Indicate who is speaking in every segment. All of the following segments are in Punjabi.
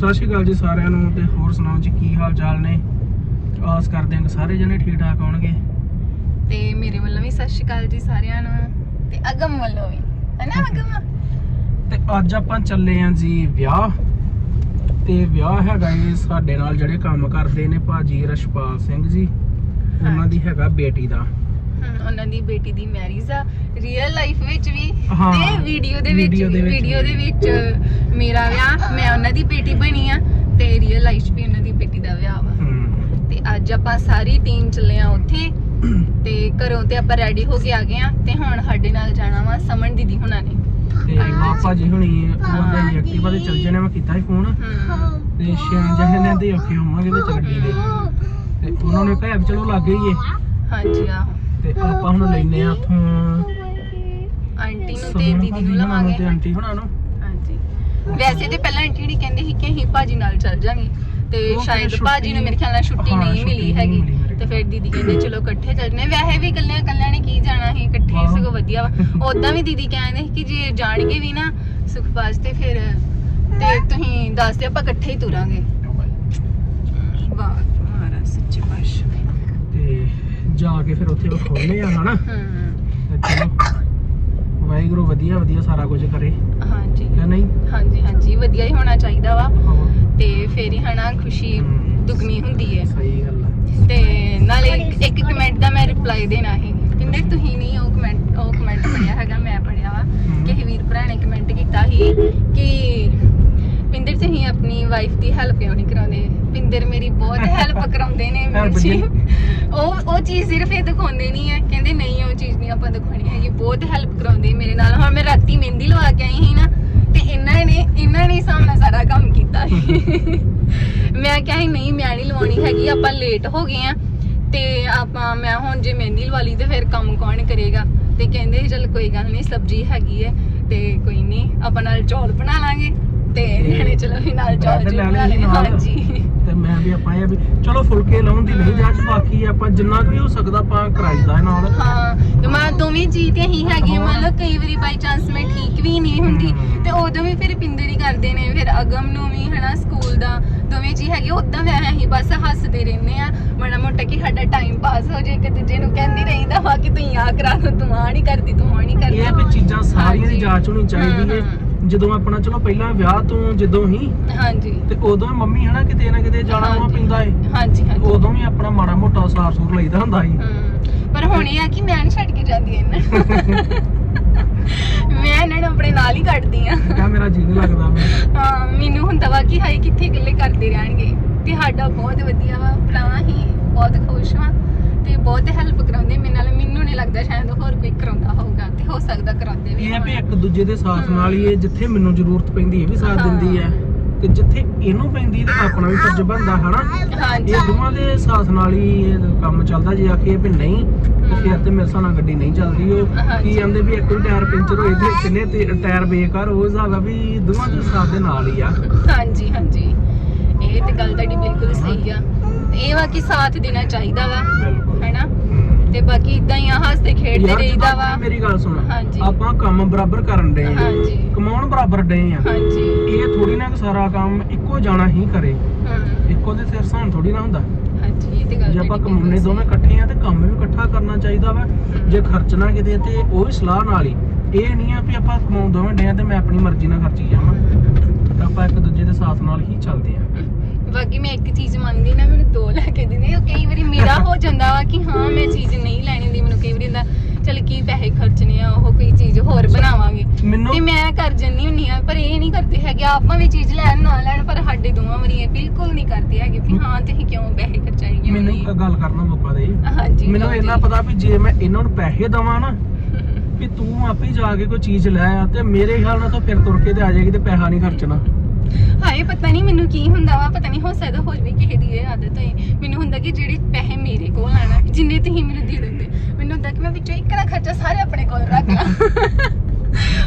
Speaker 1: ਸਤਿ ਸ਼੍ਰੀ ਅਕਾਲ ਜੀ ਸਾਰਿਆਂ ਨੂੰ ਤੇ ਹੋਰ ਸੁਣਾਓ ਜੀ ਕੀ ਹਾਲ ਚਾਲ ਨੇ? ਆਸ ਕਰਦੇ ਹਾਂ ਕਿ ਸਾਰੇ ਜਣੇ ਠੀਕ ਠਾਕ ਹੋਣਗੇ।
Speaker 2: ਤੇ ਮੇਰੇ ਵੱਲੋਂ ਵੀ ਸਤਿ ਸ਼੍ਰੀ ਅਕਾਲ ਜੀ ਸਾਰਿਆਂ ਨੂੰ ਤੇ ਅਗਮ ਵੱਲੋਂ ਵੀ। ਹਨਾ ਅਗਮ?
Speaker 1: ਤੇ ਅੱਜ ਆਪਾਂ ਚੱਲੇ ਆਂ ਜੀ ਵਿਆਹ। ਤੇ ਵਿਆਹ ਹੈਗਾ ਜੀ ਸਾਡੇ ਨਾਲ ਜਿਹੜੇ ਕੰਮ ਕਰਦੇ ਨੇ ਭਾਜੀ ਰਸ਼ਪਾਲ ਸਿੰਘ ਜੀ ਉਹਨਾਂ ਦੀ ਹੈਗਾ ਬੇਟੀ ਦਾ।
Speaker 2: ਉਹਨਾਂ ਦੀ ਬੇਟੀ ਦੀ ਮੈਰਿਜ ਆ। ਰੀਅਲ ਲਾਈਫ ਵਿੱਚ ਵੀ
Speaker 1: ਹਾਂ,
Speaker 2: ਤੇ ਵੀਡੀਓ ਦੇ ਵਿੱਚ
Speaker 1: video ਦੇ
Speaker 2: ਵੀ
Speaker 1: ਵਿੱਚ
Speaker 2: ਵੀਡੀਓ ਦੇ ਵਿੱਚ ਮੇਰਾ ਵਿਆਹ ਮੈਂ ਉਹਨਾਂ ਦੀ ਬੇਟੀ ਬਣੀ ਆ ਤੇ ਰੀਅਲ ਲਾਈਫ 'ਚ ਵੀ ਉਹਨਾਂ ਦੀ ਬੇਟੀ ਦਾ ਵਿਆਹ ਵਾ।
Speaker 1: ਹਮ,
Speaker 2: ਤੇ ਅੱਜ ਆਪਾਂ ਸਾਰੀ ਟੀਮ ਚੱਲੇ ਆ ਉੱਥੇ ਤੇ ਘਰੋਂ ਤੇ ਆਪਾਂ ਰੈਡੀ ਹੋ ਕੇ ਆ ਗਏ ਆ ਤੇ ਹੁਣ ਸਾਡੇ ਨਾਲ ਜਾਣਾ ਵਾ ਸਮਨ ਦੀਦੀ ਹੁਣਾਂ ਨੇ।
Speaker 1: ਤੇ ਪਾਪਾ ਜੀ ਹੁਣੀ ਉਹਦੇ ਐਕਟਿਵਾ ਤੇ ਚੱਲ ਜਣੇ ਮੈਂ ਕੀਤਾ ਸੀ ਫੋਨ
Speaker 2: ਹਮ,
Speaker 1: ਤੇ ਛੇ ਜਣੇ ਨੇ ਦੇ ਔਖੇ ਹੋਵਾਂਗੇ ਵਿੱਚ ਗੱਡੀ ਦੇ ਤੇ ਉਹਨਾਂ ਨੇ ਕਿਹਾ ਵੀ ਚਲੋ ਲੱਗੇ ਹੀ ਏ।
Speaker 2: ਹਾਂਜੀ ਆਹੋ।
Speaker 1: ਤੇ ਆਪਾਂ ਹੁਣ ਲੈਨੇ ਆ ਉੱਥੋਂ
Speaker 2: ਆਂਟੀ ਨੂੰ ਤੇ ਦੀਦੀ ਨੂੰ
Speaker 1: ਨੂੰ ਤੇ
Speaker 2: ਲਵਾਂਗੇ।
Speaker 1: ਆਂਟੀ ਹੁਣਾਂ ਨੂੰ।
Speaker 2: ਹਾਂਜੀ। ਵੈਸੇ ਤੇ ਪਹਿਲਾਂ ਆਂਟੀ ਜੀ ਕਹਿੰਦੇ ਸੀ ਕਿ ਅਸੀਂ ਭਾਜੀ ਨਾਲ ਚੱਲ ਜਾਾਂਗੇ। ਤੇ ਸ਼ਾਇਦ ਭਾਜੀ ਨੂੰ ਮੇਰੇ ਖਿਆਲ ਨਾਲ ਛੁੱਟੀ ਨਹੀਂ ਮਿਲੀ ਹੈਗੀ। ਤੇ ਫਿਰ ਦੀਦੀ ਕਹਿੰਦੇ ਚਲੋ ਇਕੱਠੇ ਚੱਲਨੇ ਵੈਸੇ ਵੀ ਇਕੱਲਿਆਂ ਇਕੱਲਿਆਂ ਨੇ ਕੀ ਜਾਣਾ ਸੀ? ਇਕੱਠੇ। ਸਗੋਂ ਵਧੀਆ ਵਾ। ਉਦਾਂ ਵੀ ਦੀਦੀ ਕਹਿੰਦੇ ਸੀ ਕਿ ਜੇ ਜਾਣਗੇ ਵੀ ਨਾ ਸੁਖਪਾਸ ਤੇ ਫਿਰ ਤੇ ਤੁਸੀਂ ਦੱਸ ਦਿਓ ਆਪਾਂ ਇਕੱਠੇ ਹੀ ਤੁਰਾਂਗੇ। ਵਾਹ ਮਹਾਰਾਜ ਸੱਚੇ ਪਾਤਸ਼ਾਹ।
Speaker 1: ਤੇ ਜਾ ਕੇ ਫਿਰ ਉੱਥੇ ਵਿਖਾਉਨੇ ਆ ਹਨਾ?
Speaker 2: ਹੂੰ
Speaker 1: ਤੇ ਚਲੋ ਵਾਹਿਗੁਰੂ ਵਧੀਆ ਵਧੀਆ ਸਾਰਾ ਕੁਝ ਕਰੇ।
Speaker 2: ਹਾਂਜੀ।
Speaker 1: ਕਿ ਨਹੀਂ?
Speaker 2: ਹਾਂਜੀ ਹਾਂਜੀ ਵਧੀਆ ਹੀ ਹੋਣਾ ਚਾਹੀਦਾ ਵਾ।
Speaker 1: ਹਾਂ,
Speaker 2: ਤੇ ਫੇਰ ਹੀ ਹਨਾ ਖੁਸ਼ੀ
Speaker 1: ਹਮ।
Speaker 2: ਦੁੱਗਣੀ ਹੁੰਦੀ ਹੈ
Speaker 1: ਸਹੀ ਗੱਲ ਆ।
Speaker 2: ਤੇ ਨਾਲੇ ਇੱਕ- ਇੱਕ ਕਮੈਂਟ ਦਾ ਮੈਂ ਰਿਪਲਾਈ ਦੇਣਾ ਸੀ। ਕਹਿੰਦੇ ਤੁਸੀਂ ਨਹੀਂ ਉਹ ਕਮੈਂਟ ਉਹ ਕਮੈਂਟ ਪੜਿਆ ਹੈਗਾ ਮੈਂ ਪੜਿਆ ਵਾ। ਕਿਸੇ ਵੀਰ ਭਰਾ ਨੇ ਕਮੈਂਟ ਕੀਤਾ ਸੀ ਕਿ ਪਿੰਦਰ ਤੁਸੀਂ ਆਪਣੀ ਵਾਈਫ ਦੀ ਹੈਲਪ ਕਿਉਂ ਨਹੀਂ ਕਰਾਉਂਦੇ? ਪਿੰਦਰ ਮੇਰੀ ਬਹੁਤ ਹੈਲਪ ਕਰਾਉਂਦੇ ਨੇ
Speaker 1: Help
Speaker 2: ਜੀ। ਉਹ ਉਹ ਚੀਜ਼ ਸਿਰਫ ਇਹ ਦਿਖਾਉਂਦੇ ਨਹੀਂ ਹੈ। ਕਹਿੰਦੇ ਨਹੀਂ ਉਹ ਚੀਜ਼ ਨਹੀਂ ਆਪਾਂ ਦਿਖਾਉਣੀ ਹੈਗੀ। ਬਹੁਤ ਹੈਲਪ ਕਰਾਉਂਦੇ ਮੇਰੇ ਨਾਲ। ਹੁਣ ਮੈਂ ਰਾਤੀ ਮਹਿੰਦੀ ਲਵਾ ਕੇ ਆਈ ਸੀ ਨਾ ਤੇ ਇਹਨਾਂ ਨੇ ਇਹਨਾਂ ਨੇ ਸਾਹਮਣਾ ਸਾਰਾ ਕੰਮ ਕੀਤਾ। ਸੀ ਮੈਂ ਕਿਹਾ ਸੀ ਨਹੀਂ ਮੈਂ ਨਹੀਂ ਲਵਾਉਣੀ ਹੈਗੀ। ਆਪਾਂ ਲੇਟ ਹੋ ਗਏ ਆ ਤੇ ਆਪਾਂ ਮੈਂ ਹੁਣ ਜੇ ਮਹਿੰਦੀ ਲਵਾ ਲਈ ਤੇ ਫਿਰ ਕੰਮ ਕੌਣ ਕਰੇਗਾ? ਤੇ ਕਹਿੰਦੇ ਚਲ ਕੋਈ ਗੱਲ ਨਹੀਂ ਸਬਜ਼ੀ ਹੈਗੀ ਹੈ ਤੇ ਕੋਈ ਨਹੀਂ ਆਪਾਂ ਨਾਲ ਚੌਲ ਬਣਾ ਲਾਂਗੇ। ਤੇ ਨਿਆਣੇ ਚਲੋ ਵੀ ਨਾਲ ਚੌਲ
Speaker 1: ਬ੍ਰੈਡ
Speaker 2: ਜੀ
Speaker 1: ਲੈ
Speaker 2: ਬਣਾ
Speaker 1: ਲਈ
Speaker 2: ਲਏ
Speaker 1: ਨਾਲ।
Speaker 2: ਹਾਂਜੀ।
Speaker 1: ਤੇ ਮੈਂ ਵੀ ਆਪਾਂ ਇਹ ਆ ਵੀ ਚਲੋ ਫੁਲਕੇ ਲਾਉਣ ਦੀ ਨਹੀਂ ਜਾਂਚ ਬਾਕੀ ਆਪਾਂ ਜਿੰਨਾ ਵੀ ਹੋ ਸਕਦਾ ਆਪਾਂ ਕਰਾਈਦਾ ਇਹ ਨਾਲ।
Speaker 2: ਹਾਂ ਤੇ ਮੈਂ ਦੋਵੇਂ ਜੀ ਤੇ ਹੀ ਹੈਗੇ ਮੰਨ ਲਓ ਕਈ ਵਾਰੀ ਬਾਈ ਚਾਂਸ ਮੈਂ ਠੀਕ ਵੀ ਨਹੀਂ ਹੁੰਦੀ।
Speaker 1: ਹਮ।
Speaker 2: ਤੇ ਉਦੋਂ ਵੀ ਫਿਰ ਪਿੰਦਰ ਹੀ ਕਰਦੇ ਨੇ ਫਿਰ ਅਗਮ ਨੂੰ ਵੀ ਹਨਾ ਸਕੂਲ ਦਾ ਦੋਵੇਂ ਜੀ ਹੈਗੇ ਉਦਾਂ ਵੈ ਅਸੀਂ ਬਸ ਹੱਸਦੇ ਰਹਿੰਦੇ ਆ। ਮਾੜਾ ਮੋਟਾ ਕਿ ਸਾਡਾ ਟਾਈਮ ਪਾਸ ਹੋ ਜੇ ਇੱਕ ਦੂਜੇ ਨੂੰ ਕਹਿੰਦੀ ਰਹਿੰਦਾ ਵਾ ਕਿ ਤੂੰ ਆ ਕਰਾ ਦੋ ਤੂੰ ਆ ਨਹੀਂ ਕਰਦੀ ਤੂੰ ਆ ਨਹੀਂ ਕਰਦੀ।
Speaker 1: ਇਹ ਆ ਵੀ ਚੀਜ਼ਾਂ ਸਾਰੀਆਂ ਦੀ
Speaker 2: ਹਾਂਜੀ।
Speaker 1: ਜਾਂਚ ਹੋਣੀ ਚਾਹੀਦੀ ਹੈ। ਜਦੋਂ ਆਪਣਾ ਚਲੋ ਪਹਿਲਾਂ ਵਿਆਹ ਤੋਂ ਜਦੋਂ ਹੀ
Speaker 2: ਹਾਂਜੀ।
Speaker 1: ਤੇ ਉਦੋਂ ਹੀ ਮੰਮੀ ਹਨਾ ਕਿਤੇ ਨਾ ਕਿਤੇ ਜਾਣਾ
Speaker 2: ਹਾਂਜੀ।
Speaker 1: ਪੈਂਦਾ ਏ।
Speaker 2: ਹਾਂਜੀ ਹਾਂਜੀ।
Speaker 1: ਉਦੋਂ ਵੀ ਆਪਣਾ ਮਾੜਾ ਮੋਟਾ ਸਾਰ ਸੂਰ ਲਈਦਾ ਹੁੰਦਾ ਸੀ।
Speaker 2: ਹਮ, ਪਰ ਹੁਣ ਇਹ ਆ ਕਿ ਮੈਂ ਨਹੀਂ ਛੱਡ ਕੇ ਜਾਂਦੀ ਇਹਨਾਂ ਨੂੰ। ਮੈਂ ਇਹਨਾਂ ਨੂੰ ਆਪਣੇ ਨਾਲ ਹੀ ਕੱਢਦੀ ਆ।
Speaker 1: ਕਿਹਾ ਮੇਰਾ ਜੀ ਨਹੀਂ ਲੱਗਦਾ ਮੈਂ
Speaker 2: ਹਾਂ ਮੈਨੂੰ ਹੁੰਦਾ ਵਾ ਕਿ ਹਾਈ ਕਿੱਥੇ ਇਕੱਲੇ ਕਰਦੇ ਰਹਿਣਗੇ। ਤੇ ਸਾਡਾ ਬਹੁਤ ਵਧੀਆ ਵਾ ਭਰਾ ਹੀ ਬਹੁਤ ਖੁਸ਼ ਵਾ ਤੇ ਬਹੁਤ ਹੈਲਪ ਕਰਾਉਂਦੇ ਮੇਰੇ ਨਾਲ। ਮੈਨੂੰ ਨਹੀਂ ਲੱਗਦਾ ਸ਼ਾਇਦ ਹੋਰ ਕੋਈ ਕਰਾਉਂਦਾ ਹੋਊਗਾ ਤੇ ਹੋ ਸਕਦਾ ਕਰਾਉਂਦੇ ਵੀ
Speaker 1: ਇਹ ਆ ਵੀ
Speaker 2: ਹੋਣ।
Speaker 1: ਇੱਕ ਦੂਜੇ ਦੇ ਸਾਥ ਨਾਲ ਹੀ ਇਹ ਜਿੱਥੇ ਮੈਨੂੰ ਜ਼ਰੂਰਤ ਪੈਂਦੀ ਇਹ ਵੀ ਸਾਥ। ਦਿੰਦੀ ਹੈ। ਤੇ ਜਿੱਥੇ ਇਹਨੂੰ ਪੈਂਦੀ ਤੇ ਆਪਣਾ ਵੀ ਫਰਜ਼ ਬਣਦਾ ਹਨਾ?
Speaker 2: ਹਾਂਜੀ।
Speaker 1: ਇਹ ਦੋਵਾਂ ਦੇ ਸਾਥ ਨਾਲ ਹੀ ਇਹ ਕੰਮ ਚੱਲਦਾ ਜੇ ਆਖੀਏ ਵੀ ਨਹੀਂ ਤੇ ਫਿਰ ਤੇ ਮੇਰੇ ਹਿਸਾਬ ਨਾਲ ਗੱਡੀ ਨਹੀਂ ਚੱਲਦੀ। ਉਹ। ਕੀ ਕਹਿੰਦੇ ਵੀ ਇੱਕ ਵੀ ਟਾਇਰ ਪੈਂਚਰ ਹੋਏ ਤੇ ਕਿੰਨੇ ਤੇ ਟਾਇਰ ਬੇਕਾਰ ਉਹ ਹਿਸਾਬ ਆ ਵੀ ਦੋਵਾਂ ਦੇ ਸਾਥ ਦੇ ਨਾਲ ਹੀ ਆ।
Speaker 2: ਹਾਂਜੀ ਹਾਂਜੀ। ਇਹ ਤੇ ਗੱਲ ਤੁਹਾਡੀ ਬਿਲਕੁਲ ਸਹੀ ਆ। ਤੇ ਇਹ ਵਾ ਕਿ ਸਾਥ ਦੇਣਾ ਚਾਹੀਦਾ ਵਾ
Speaker 1: ਬਿਲਕੁਲ।
Speaker 2: ਹੈਨਾ। ਤੇ ਬਾਕੀ ਇਦਾਂ ਹੀ ਆ ਹੱਸਦੇ ਖੇਡਦੇ
Speaker 1: ਯਾਰ
Speaker 2: ਰਹੀਦਾ ਵਾ।
Speaker 1: ਮੇਰੀ ਗੱਲ ਸੁਣ।
Speaker 2: ਹਾਂਜੀ।
Speaker 1: ਆਪਾਂ ਕੰਮ ਬਰਾਬਰ ਕਰਨ ਦੇ ਆ।
Speaker 2: ਹਾਂਜੀ।
Speaker 1: ਕਮਾਉਣ ਬਰਾਬਰ ਡੇ ਆ।
Speaker 2: ਹਾਂਜੀ।
Speaker 1: ਇਹ ਥੋੜੀ ਨਾ ਕਿ ਸਾਰਾ ਕੰਮ ਇੱਕੋ ਜਾਣਾ ਹੀ ਕਰੇ।
Speaker 2: ਹਮ,
Speaker 1: ਇੱਕੋ ਦੇ ਸਿਰ ਸਾਨ ਥੋੜੀ ਨਾ ਹੁੰਦਾ।
Speaker 2: ਹਾਂਜੀ ਇਹ ਤੇ ਗੱਲ
Speaker 1: ਜੇ ਆਪਾਂ
Speaker 2: ਤੁਹਾਡੀ
Speaker 1: ਕਮਾਉਣੇ
Speaker 2: ਬਿਲਕੁਲ
Speaker 1: ਦੋਵੇਂ ਇਕੱਠੇ ਆ ਤੇ ਕੰਮ ਵੀ ਇਕੱਠਾ ਕਰਨਾ ਚਾਹੀਦਾ ਵਾ। ਜੇ ਖਰਚਣਾ ਕਿਤੇ ਤੇ ਉਹ ਵੀ ਸਲਾਹ ਨਾਲ ਹੀ। ਇਹ ਨਹੀਂ ਆ ਵੀ ਆਪਾਂ ਕਮਾਉਣ ਦੋਵੇਂ ਡੇ ਆ ਤੇ ਮੈਂ ਆਪਣੀ ਮਰਜ਼ੀ ਨਾਲ ਖਰਚੀ ਜਾਵਾਂ। ਆਪਾਂ ਇੱਕ ਦੂਜੇ ਦੇ ਸਾਥ ਨਾਲ ਹੀ ਚੱਲਦੇ ਆ।
Speaker 2: ਬਾਕੀ ਮੈਂ ਇੱਕ ਚੀਜ਼ ਮੰਨਦੀ ਨਾ ਮੈਨੂੰ ਦੋ ਲੈ ਕੇ ਦਿੰਦੇ ਉਹ ਕਈ ਵਾਰੀ ਮੇਰਾ ਹੋ ਜਾਂਦਾ ਵਾ ਕਿ ਹਾਂ ਮੈਂ ਚੀਜ਼ ਨਹੀਂ ਲੈਣੀ ਦੀ ਮੈਨੂੰ ਕਈ ਵਾਰੀ ਹੁੰਦਾ ਚਲ ਕੀ ਪੈਸੇ ਖਰਚਣੇ ਆ ਉਹ ਕੋਈ ਚੀਜ਼ ਹੋਰ ਬਣਾਵਾਂਗੇ।
Speaker 1: ਮੈਨੂੰ
Speaker 2: ਤੇ ਮੈਂ ਕਰ ਜੰਨੀ ਹੁੰਨੀ ਆ ਪਰ ਇਹ ਨਹੀਂ ਕਰਦੇ ਹੈਗੇ ਆਪਾਂ ਵੀ ਚੀਜ਼ ਲੈਣ ਨਾ ਲੈਣ ਪਰ ਸਾਡੇ ਦੋਵਾਂ ਵਾਰੀ ਇਹ ਬਿਲਕੁਲ ਨਹੀਂ ਕਰਦੇ ਹੈਗੇ ਵੀ ਹਾਂ ਤੇ ਕਿਉਂ ਪੈਸੇ ਖਰਚਾਈਏ
Speaker 1: ਮੈਨੂੰ ਇੱਕ ਗੱਲ ਕਰਨਾ ਮੌਕਾ ਦੇ।
Speaker 2: ਹਾਂਜੀ
Speaker 1: ਮੈਨੂੰ
Speaker 2: ਲਓ
Speaker 1: ਇੰਨਾ
Speaker 2: ਜੀ।
Speaker 1: ਪਤਾ ਵੀ ਜੇ ਮੈਂ ਇਹਨਾਂ ਨੂੰ ਪੈਸੇ ਦਵਾਂ ਨਾ ਵੀ ਤੂੰ ਆਪੇ ਜਾ ਕੇ ਕੋਈ ਚੀਜ਼ ਲੈ ਆ ਤੇ ਮੇਰੇ ਖਿਆਲ ਨਾਲ ਤਾਂ ਫਿਰ ਤੁਰ ਕੇ ਤੇ ਆ ਜਾਏਗੀ ਤੇ ਪੈਸਾ ਨਹੀਂ ਖਰਚਣਾ।
Speaker 2: ਹਾਏ ਪਤਾ ਨਹੀਂ ਮੈਨੂੰ ਕੀ ਹੁੰਦਾ ਵਾ ਪਤਾ ਨਹੀਂ ਹੋ ਸਕਦਾ ਹੋ ਜਵੇ ਕਿਸੇ ਦੀ ਇਹ ਆਦਤ ਹੋਏ। ਮੈਨੂੰ ਹੁੰਦਾ ਕਿ ਜਿਹੜੇ ਪੈਸੇ ਮੇਰੇ ਕੋਲ ਆਣਾ ਜਿੰਨੇ ਤੁਸੀਂ ਮੈਨੂੰ ਦੇ ਦਿੰਦੇ ਮੈਨੂੰ ਹੁੰਦਾ ਕਿ ਮੈਂ ਵਿੱਚੋਂ ਇੱਕ ਨਾ ਖਰਚਾ ਸਾਰੇ ਆਪਣੇ ਕੋਲ ਰੱਖ ਲਾਂ।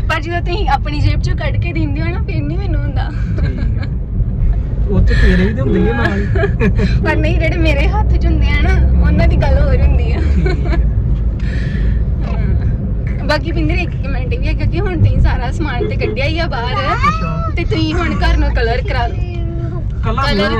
Speaker 2: ਪਰ ਜਦੋਂ ਤੁਸੀਂ ਆਪਣੀ ਜੇਬ ਚੋਂ ਕੱਢ ਕੇ ਦਿੰਦੇ ਹੋ ਨਾ ਫਿਰ ਨਹੀਂ ਮੈਨੂੰ ਹੁੰਦਾ।
Speaker 1: ਉਹ ਤੇ ਤੇਰੇ ਵੀ ਤੇ ਹੁੰਦੀ ਹੈ ਨਾਲ।
Speaker 2: ਪਰ ਨਹੀਂ ਜਿਹੜੇ ਮੇਰੇ ਹੱਥ 'ਚ ਹੁੰਦੇ ਆ ਨਾ ਉਹਨਾਂ ਦੀ ਗੱਲ ਹੋਰ ਹੁੰਦੀ ਆ। ਬਾਕੀ ਪਿੰਦਰ ਇੱਕ ਕਮੈਂਟ ਵੀ ਹੈਗਾ ਕਿ ਹੁਣ ਤੁਸੀਂ ਸਾਰਾ ਸਮਾਨ ਤੇ ਕੱਢਿਆ ਹੀ ਆ ਬਾਹਰ। ਤੇ ਤੁਸੀਂ ਹੁਣ ਘਰ ਨੂੰ ਕਲਰ ਕਰਾ ਲਓ।
Speaker 1: ਕਲਰ ਨਾਲ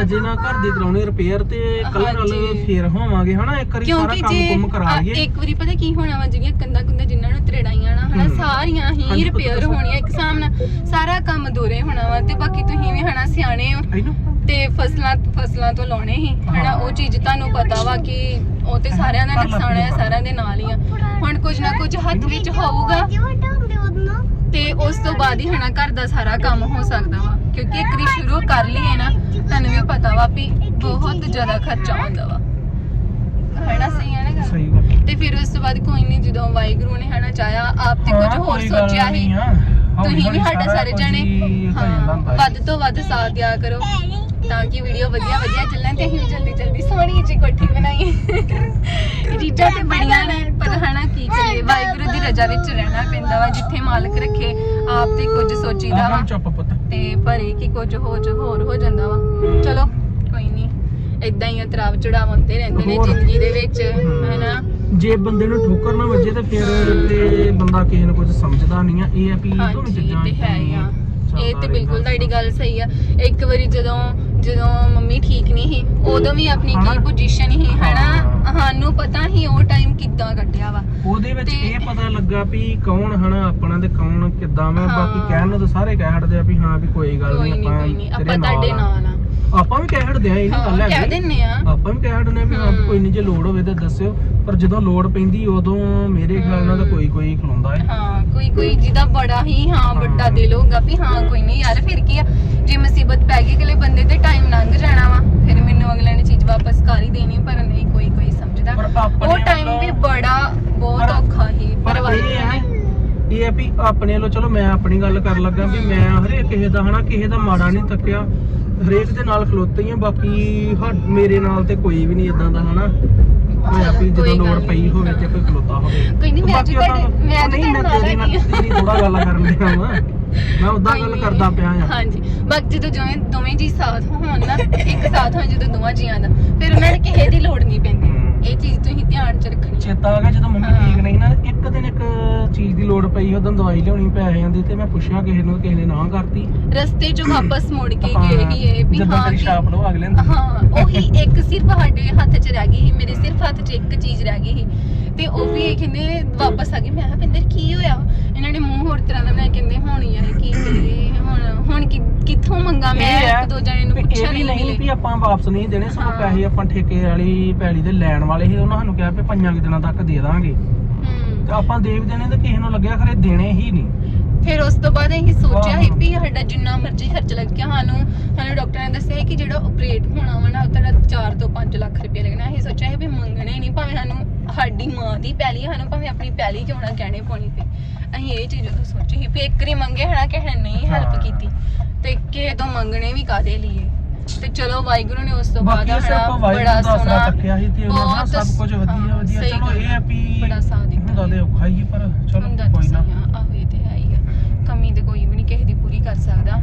Speaker 1: ਅਜੇ ਨਾ ਘਰ ਦੀ ਕਰਾਉਣੀ ਰਿਪੇਅਰ ਤੇ ਕਲਰ ਨਾਲ
Speaker 2: ਹਾਂਜੀ।
Speaker 1: ਫੇਰ ਹੋਵਾਂਗੇ ਹਨਾ? ਇੱਕ ਵਾਰੀ ਸਾਰਾ
Speaker 2: ਕਿਉਂਕਿ
Speaker 1: ਕੰਮ
Speaker 2: ਜੇ
Speaker 1: ਕੁੰਮ ਕਰਾ
Speaker 2: ਆ,
Speaker 1: ਲਈਏ।
Speaker 2: ਇੱਕ ਵਾਰੀ ਪਤਾ ਕੀ ਹੋਣਾ ਵਾ ਜਿਹੜੀਆਂ ਕੰਦਾ ਕੁੰਦਾ ਜਿਨ੍ਹਾਂ ਨੂੰ ਤਰੜਾਈਆਂ ਨਾ ਹਨਾ
Speaker 1: ਹਮ।
Speaker 2: ਸਾਰੀਆਂ ਹੀ
Speaker 1: ਹਾਂਜੀ,
Speaker 2: ਰਿਪੇਅਰ ਹੋਣੀਆਂ ਇੱਕ ਸਾਹਮਣੇ ਸਾਰਾ ਕੰਮ ਦੋਰੇ ਹੋਣਾ ਵਾ ਤੇ ਬਾਕੀ ਤੁਸੀਂ ਵੀ ਹਨਾ ਸਿਆਣੇ ਹੋ।
Speaker 1: ਇਹਨੂੰ
Speaker 2: ਤੇ ਫਸਲਾਂ ਫਸਲਾਂ ਤੋਂ ਲਾਉਣੇ ਹੀ ਹਨਾ ਉਹ ਚੀਜ਼ ਤੁਹਾਨੂੰ ਪਤਾ ਵਾ ਕਿ ਉਹ ਤੇ ਸਾਰਿਆਂ ਦਾ ਨੁਕਸਾਨ ਹੈ ਸਾਰਿਆਂ ਦੇ ਨਾਲ ਹੀ ਆ। ਹੁਣ ਕੁਝ ਨਾ ਕੁਝ ਹੱਥ ਵਿੱਚ ਹੋਊਗਾ। ਤੇ ਉਸ ਤੋਂ ਬਾਅਦ ਹੀ ਹਨਾ ਘਰ ਦਾ ਸਾਰਾ ਕੰਮ ਹੋ ਸਕਦਾ ਵਾ। ਕਿਉਂਕਿ ਇੱਕ ਵਾਰੀ ਸ਼ੁਰੂ ਕਰ ਲਈਏ ਨਾ ਤੁਹਾਨੂੰ ਵੀ ਪਤਾ ਵਾ ਵੀ ਬਹੁਤ ਜ਼ਿਆਦਾ ਖਰਚਾ ਹੁੰਦਾ ਵਾ। ਹਨਾ ਸਹੀ ਹੈ ਨਾ ਗੱਲ?
Speaker 1: ਸਹੀ ਗੱਲ
Speaker 2: ਤੇ ਫਿਰ ਉਸ ਤੋਂ ਬਾਅਦ ਕੋਈ ਨਹੀਂ ਜਦੋਂ ਵਾਹਿਗੁਰੂ ਨੇ ਹਨਾ ਚਾਹਿਆ ਆਪ ਤੇ ਕੁਝ ਹੋਰ ਸੋਚਿਆ ਹੀ ਤੁਸੀਂ ਵੀ ਸਾਡੇ
Speaker 1: ਸਾਰਾ
Speaker 2: ਜਣੇ।
Speaker 1: ਹੀ।
Speaker 2: ਵੱਧ ਤੋਂ ਵੱਧ ਸਾਥ ਦਿਆ ਕਰੋ। ਤਾਂ ਕਿ ਵੀਡੀਓ ਵਧੀਆ ਵਧੀਆ ਚੱਲਣ ਤੇ ਅਸੀਂ ਜਲਦੀ ਜਲਦੀ ਸੋਹਣੀ ਜਿਹੀ ਕੋਠੀ ਬਣਾਈਏ। ਰੀਟਾ ਤੇ ਬੜੀਆਂ ਨੇ ਪਰ ਹਨਾ ਕੀ ਕਰੀਏ? ਵਾਹਿਗੁਰੂ ਦੀ ਰਜ਼ਾ ਵਿੱਚ ਰਹਿਣਾ ਪੈਂਦਾ ਵਾ ਜਿੱਥੇ ਮਾਲਕ ਰੱਖੇ ਆਪ ਤੇ ਕੁਝ ਸੋਚੀਦਾ ਵਾ।
Speaker 1: ਆਹ ਚੁੱਪ ਪੁੱਤ।
Speaker 2: ਤੇ ਪਰ ਇਹ ਕਿ ਕੁਝ ਹੋ ਚ ਹੋਰ ਹੋ ਜਾਂਦਾ ਵਾ। ਚਲੋ ਕੋਈ ਨਹੀਂ ਇਦਾਂ ਹੀ ਉਤਰਾਵ ਚੜਾਵ ਹੁੰਦੇ ਰਹਿੰਦੇ ਨੇ। ਜ਼ਿੰਦਗੀ ਦੇ ਵਿੱਚ। ਹਨਾ?
Speaker 1: ਜੇ ਬੰਦੇ ਨੂੰ ਠੋਕਰ ਨਾ ਵੱਜੇ ਤੇ ਫਿਰ ਤੇ ਬੰਦਾ ਕਿਸੇ ਨੂੰ ਕੁਝ ਸਮਝਦਾ ਨਹੀਂ ਆ ਇਹ ਆ ਵੀ ਦੋਵੇਂ
Speaker 2: ਹਾਂਜੀ ਇਹ
Speaker 1: ਚੀਜ਼ਾਂ
Speaker 2: ਤੇ ਹੈ ਹੀ ਆ ਇਹ
Speaker 1: ਚੱਲਦਾ
Speaker 2: ਤੇ ਬਿਲਕੁਲ
Speaker 1: ਰਹਿੰਦਾ।
Speaker 2: ਤੁਹਾਡੀ ਗੱਲ ਸਹੀ ਆ ਇੱਕ ਵਾਰੀ ਜਦੋਂ ਜਦੋਂ ਮੰਮੀ ਠੀਕ ਨਹੀਂ ਸੀ ਉਦੋਂ ਵੀ ਆਪਣੀ। ਕੀ ਪੋਜੀਸ਼ਨ ਸੀ ਹਨਾ
Speaker 1: ਹਾਂ।
Speaker 2: ਸਾਨੂੰ ਪਤਾ ਹੀ ਉਹ ਟਾਈਮ ਕਿੱਦਾਂ ਕੱਢਿਆ ਵਾ
Speaker 1: ਉਹਦੇ ਵਿੱਚ
Speaker 2: ਤੇ-
Speaker 1: ਇਹ ਪਤਾ ਲੱਗਾ ਵੀ ਕੌਣ ਹਨਾ ਆਪਣਾ ਤੇ ਕੌਣ ਕਿੱਦਾਂ ਵਾ
Speaker 2: ਹਾਂ।
Speaker 1: ਬਾਕੀ ਕਹਿਣ ਨੂੰ ਤਾਂ ਸਾਰੇ ਕਹਿ ਹਟਦੇ ਆ ਵੀ ਹਾਂ ਵੀ ਕੋਈ ਗੱਲ
Speaker 2: ਕੋਈ
Speaker 1: ਨਹੀਂ
Speaker 2: ਨਹੀਂ ਕੋਈ ਨਹੀਂ
Speaker 1: ਤੇਰੇ
Speaker 2: ਆਪਾਂ ਤੁਹਾਡੇ
Speaker 1: ਆ।
Speaker 2: ਨਾਲ ਆ
Speaker 1: ਆਪਾਂ ਵੀ ਕਹਿ ਹਟਦੇ ਆ ਇਹ ਨਹੀਂ ਗੱਲ
Speaker 2: ਹਾਂ ਕਹਿ
Speaker 1: ਹੈ
Speaker 2: ਦਿੰਨੇ ਆ।
Speaker 1: ਆਪਾਂ ਵੀ ਕਹਿ ਹਟਦੇ ਆ ਵੀ ਹਾਂ
Speaker 2: ਹਮ।
Speaker 1: ਕੋਈ ਨਹੀਂ ਜੇ ਲੋੜ ਹੋਵੇ ਤਾਂ ਦੱਸਿਓ। ਪਰ ਜਦੋਂ ਲੋੜ ਪੈਂਦੀ ਉਦੋਂ ਮੇਰੇ ਖਿਆਲ ਨਾਲ ਤਾਂ ਕੋਈ ਕੋਈ ਖਲੋਂਦਾ ਹੈ
Speaker 2: ਹਾਂ ਕੋਈ ਕੋਈ ਜਿਹਦਾ ਬੜਾ ਹੀ ਹਾਂ ਵੱਡਾ
Speaker 1: ਹਾਂ।
Speaker 2: ਦਿਲ ਹੋਊਗਾ ਵੀ ਹਾਂ ਕੋਈ ਨਹੀਂ ਯਾਰ ਫਿਰ ਕੀ ਆ? ਜੇ ਮੁਸੀਬਤ ਪੈ ਗਈ ਅਗਲੇ ਬੰਦੇ ਤੇ ਟਾਈਮ ਲੰਘ ਜਾਣਾ ਵਾ ਫਿਰ ਮੈਨੂੰ ਅਗਲੇ ਨੇ ਚੀਜ਼ ਵਾਪਸ ਕਰ ਹੀ ਦੇਣੀ ਪਰ ਨਹੀਂ ਕੋਈ ਕੋਈ ਸਮਝਦਾ।
Speaker 1: ਪਰ ਆਪਣੇ
Speaker 2: ਉਹ ਟਾਈਮ
Speaker 1: ਵੱਲੋਂ-
Speaker 2: ਵੀ ਬੜਾ ਬਹੁਤ
Speaker 1: ਪਰ-
Speaker 2: ਔਖਾ ਹੀ ਪਰ
Speaker 1: ਇਹ ਹੈ ਇਹ ਹੈ ਵੀ ਆਪਣੇ ਵੱਲੋਂ ਚਲੋ ਮੈਂ ਆਪਣੀ ਗੱਲ ਕਰ ਲੱਗਾ ਵੀ ਮੈਂ ਹਰੇਕ ਕਿਸੇ ਦਾ ਹਨਾ ਕਿਸੇ ਦਾ ਮਾੜਾ ਨਹੀਂ ਤੱਕਿਆ ਹਰੇਕ ਦੇ ਨਾਲ ਖਲੋਤੇ ਹੀ ਆ ਬਾਕੀ ਹਾ- ਮੇਰੇ ਨਾਲ ਤੇ ਕੋਈ ਵੀ ਨਹੀਂ ਇਦਾਂ ਦਾ ਹਨਾ ਹੋਇਆ ਵੀ ਜਦੋਂ
Speaker 2: ਕੋਈ ਗੱਲ
Speaker 1: ਲੋੜ
Speaker 2: ਨਹੀਂ।
Speaker 1: ਪਈ ਹੋਵੇ ਤੇ ਕੋਈ ਖਲੋਤਾ ਹੋਵੇ
Speaker 2: ਕੋਈ ਨਹੀਂ, ਮੈਂ
Speaker 1: ਬਾਕੀ
Speaker 2: ਅੱਜ ਤੁਹਾਡੇ-
Speaker 1: ਆਪਾਂ-
Speaker 2: ਮੈਂ ਅੱਜ
Speaker 1: ਨਹੀਂ, ਮੈਂ
Speaker 2: ਤੁਹਾਡੇ
Speaker 1: ਤੇਰੀ
Speaker 2: ਨਾਲ
Speaker 1: ਨਾਲ ਤੇਰੀ ਥੋੜਾ ਗੱਲ ਕਰਨ ਲਿਆ ਵਾ ਮੈਂ ਉਦਾਂ ਗੱਲ। ਕਰਦਾ ਪਿਆ ਆ
Speaker 2: ਹਾਂਜੀ ਬਾਕੀ ਜਦੋਂ ਦੋਵੇਂ ਦੋਵੇਂ ਜੀ ਸਾਥ ਹੋਣ ਨਾ ਇੱਕ ਸਾਥ ਹੋਣ ਜਦੋਂ ਦੋਵਾਂ ਜੀਆਂ ਦਾ ਫਿਰ ਉਹਨਾਂ ਨੂੰ ਕਿਸੇ ਦੀ ਲੋੜ ਨਹੀਂ ਪੈਂਦੀ। ਇਹ ਚੀਜ਼ ਤੁਸੀਂ ਧਿਆਨ ਚ ਰੱਖਣੀ ਹੈ।
Speaker 1: ਚੇਤਾ ਆ ਗਿਆ ਜਦੋਂ ਮੰਮੀ
Speaker 2: ਹਾਂ।
Speaker 1: ਠੀਕ ਨਹੀਂ ਨਾ ਇੱਕ ਦਿਨ ਇੱਕ ਚੀਜ਼ ਦੀ ਲੋੜ ਪਈ ਉਦੋਂ ਦਵਾਈ ਲਿਆਉਣੀ ਪੈਸਿਆਂ ਦੀ ਤੇ ਮੈਂ ਪੁੱਛਿਆ ਕਿਸੇ ਨੂੰ ਕਿਸੇ ਨੇ ਨਾ ਕਰਤੀ
Speaker 2: ਰਸਤੇ ਚ ਵਾਪਸ ਮੁੜ ਕੇ ਗਏ ਹੀ ਇਹ ਵੀ
Speaker 1: ਜਦੋਂ
Speaker 2: ਹਾਂ
Speaker 1: ਤੇਰੀ
Speaker 2: ਕਿ-
Speaker 1: ਛਾਪ ਲਓ ਅਗਲੇ ਨੂੰ
Speaker 2: ਹਾਂ ਉਹੀ ਇੱਕ ਸਿਰਫ ਸਾਡੇ ਹੱਥ 'ਚ ਰਹਿ ਗਈ ਸੀ ਮੇਰੇ ਸਿਰਫ ਹੱਥ 'ਚ ਇੱਕ ਚੀਜ਼ ਰਹਿ ਗਈ ਸੀ ਤੇ ਉਹ ਵੀ ਕਹਿੰਦੇ ਵਾਪਸ ਆ ਗਏ। ਮੈਂ ਕਿਹਾ ਪਿੰਦਰ ਕੀ ਹੋਇਆ? ਇਹਨਾਂ ਨੇ ਮੂੰਹ ਹੋਰ ਤਰ੍ਹਾਂ ਦਾ ਬਣਾਇਆ ਕਹਿੰਦੇ ਹੁਣ ਯਾਰ ਕੀ ਕਰੀਏ? ਹੁਣ ਹੁਣ ਕਿ- ਕਿੱਥੋਂ ਮੰਗਾ ਮੈਂ?
Speaker 1: ਇਹ
Speaker 2: ਇੱਕ ਦੋ ਜਣੇ ਨੂੰ
Speaker 1: ਵੀ
Speaker 2: ਪੁੱਛਿਆ
Speaker 1: ਇਹ ਵੀ
Speaker 2: ਨਹੀਂ
Speaker 1: ਨਹੀਂ
Speaker 2: ਮਿਲੇ।
Speaker 1: ਵੀ ਆਪਾਂ ਵਾਪਸ ਨਹੀਂ ਦੇਣੇ
Speaker 2: ਹਾਂ।
Speaker 1: ਪੈਸੇ ਆਪਾਂ ਠੇਕੇ ਵਾਲੀ ਪੈਲੀ ਦੇ ਲੈਣ ਵਾਲੇ ਸੀ ਉਹਨਾਂ ਸਾਨੂੰ ਕਿਹਾ ਵੀ ਪੰਜਾਂ ਕੁ ਦਿਨਾਂ ਤੱਕ ਦੇ ਦਾਂਗੇ।
Speaker 2: ਹੂੰ।
Speaker 1: ਤੇ ਆਪਾਂ ਦੇ ਵੀ ਦੇਣੇ ਤੇ ਕਿਸੇ ਨੂੰ ਲੱਗਿਆ ਖਰੇ ਦੇਣੇ ਹੀ ਨਹੀਂ।
Speaker 2: ਫਿਰ ਉਸ ਤੋਂ ਬਾਅਦ ਅਸੀਂ ਸੋਚਿਆ ਸੀ। ਵੀ ਸਾਡਾ ਜਿੰਨਾ ਮਰਜ਼ੀ ਖਰਚ ਲੱਗ ਗਿਆ ਸਾਨੂੰ ਸਾਨੂੰ ਡਾਕਟਰ ਨੇ ਦੱਸਿਆ ਕਿ ਜਿਹੜਾ ਆਪਰੇਟ ਹੋਣਾ ਵਾ ਨਾ ਉਹਦਾ 4 ਤੋਂ 5 ਲੱਖ ਰੁਪਏ ਲੱਗਣਾ। ਅਸੀਂ ਸੋਚਿਆ ਸੀ ਵੀ ਮੰਗਣੇ ਨਹੀਂ ਭਾਵੇਂ ਸਾਨੂੰ ਸਾਡੀ ਮਾਂ ਦੀ ਪੈਲੀ ਸਾਨੂੰ ਭਾਵੇਂ ਆਪਣੀ ਪੈਲੀ ਕਿਉਂ ਨਾ ਕਹਿਣੇ ਪਾਉਣੀ ਪਈ। ਅਸੀਂ ਇਹ ਚੀਜ਼ ਉਦੋਂ ਸੋਚੀ ਸੀ ਵੀ ਇੱਕ ਵਾਰੀ ਮੰਗੇ ਹਨਾ ਕਿਸੇ ਨੇ ਨਹੀਂ ਹੈਲਪ। ਕੀਤੀ। ਤੇ ਕਿਸੇ ਤੋਂ ਮੰਗਣੇ ਵੀ ਕਾਦੇ ਲਈ ਤੇ ਚਲੋ ਵਾਹਿਗੁਰੂ ਨੇ ਉਸ ਤੋਂ ਬਾਅਦ ਬੜਾ ਸੋਹਣਾ
Speaker 1: ਚੱਕਿਆ ਸੀ ਤੇ ਉਹਨਾਂ ਸਭ ਕੁਝ ਵਧੀਆ ਵਧੀਆ। ਚਲੋ ਇਹ ਵੀ
Speaker 2: ਬੜਾ ਸਾਥ ਦਿੱਤਾ
Speaker 1: ਹੁੰਦਾ ਤੇ ਔਖਾ ਹੀ ਪਰ ਚਲੋ ਕੋਈ ਨਾ
Speaker 2: ਸਹੀ ਆ, ਆਹੋ ਇਹ ਤੇ ਹੈ ਹੀ ਆ ਕਮੀ ਤੇ ਕੋਈ ਵੀ ਨਹੀਂ ਕਰ ਸਕਦਾ।